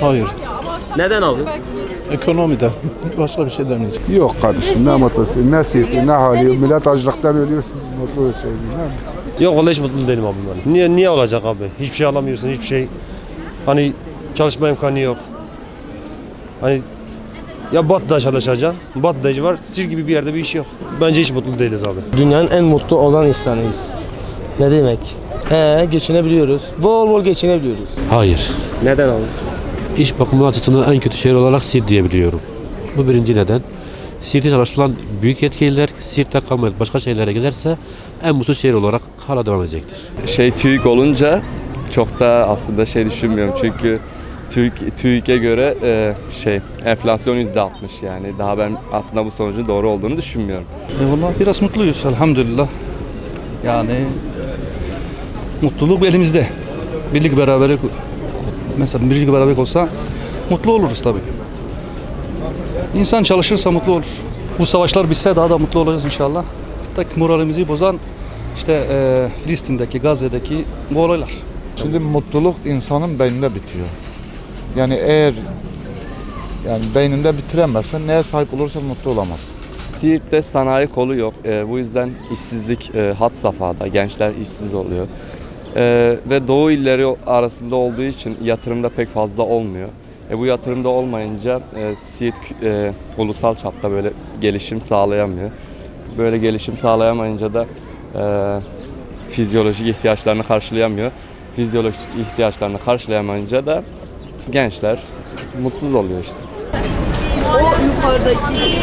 Hayır. Neden abi? Ekonomiden. Başka bir şey demeyeceğim. Yok kardeşim ne mutlusu, ne sirti, ne hali. Millet açlıktan ölüyorsun. Mutlu olsaydın. Ne? Yok vallahi hiç mutlu değilim abi ben. Niye niye olacak abi? Hiçbir şey alamıyorsun, hiçbir şey. Hani çalışma imkanı yok. Hani ya Batı'da çalışacaksın. Batı'da var. Sir gibi bir yerde bir iş yok. Bence hiç mutlu değiliz abi. Dünyanın en mutlu olan insanıyız. Ne demek? He, geçinebiliyoruz. Bol bol geçinebiliyoruz. Hayır. Neden abi? İş bakımı açısından en kötü şehir olarak Siirt diyebiliyorum. Bu birinci neden. Siirt'te çalışılan büyük yetkililer Siirt'te kalmayıp başka şehirlere giderse en mutlu şehir olarak hala devam edecektir. şey TÜİK olunca çok da aslında şey düşünmüyorum çünkü TÜİK, TÜİK'e göre e, şey enflasyon %60 yani daha ben aslında bu sonucun doğru olduğunu düşünmüyorum. E vallahi biraz mutluyuz elhamdülillah. Yani mutluluk elimizde. Birlik beraberlik mesela birlik beraberlik olsa mutlu oluruz tabii. İnsan çalışırsa mutlu olur. Bu savaşlar bitse daha da mutlu olacağız inşallah. Tek moralimizi bozan işte e, Filistin'deki, Gazze'deki bu olaylar. Şimdi mutluluk insanın beyninde bitiyor. Yani eğer yani beyninde bitiremezsen neye sahip olursan mutlu olamazsın. Siirt'te sanayi kolu yok. E, bu yüzden işsizlik e, had safhada. Gençler işsiz oluyor. E, ve doğu illeri arasında olduğu için yatırımda pek fazla olmuyor. E, bu yatırımda olmayınca e, Siirt e, ulusal çapta böyle gelişim sağlayamıyor. Böyle gelişim sağlayamayınca da e, fizyolojik ihtiyaçlarını karşılayamıyor. Fizyolojik ihtiyaçlarını karşılayamayınca da gençler mutsuz oluyor işte. O yukarıdaki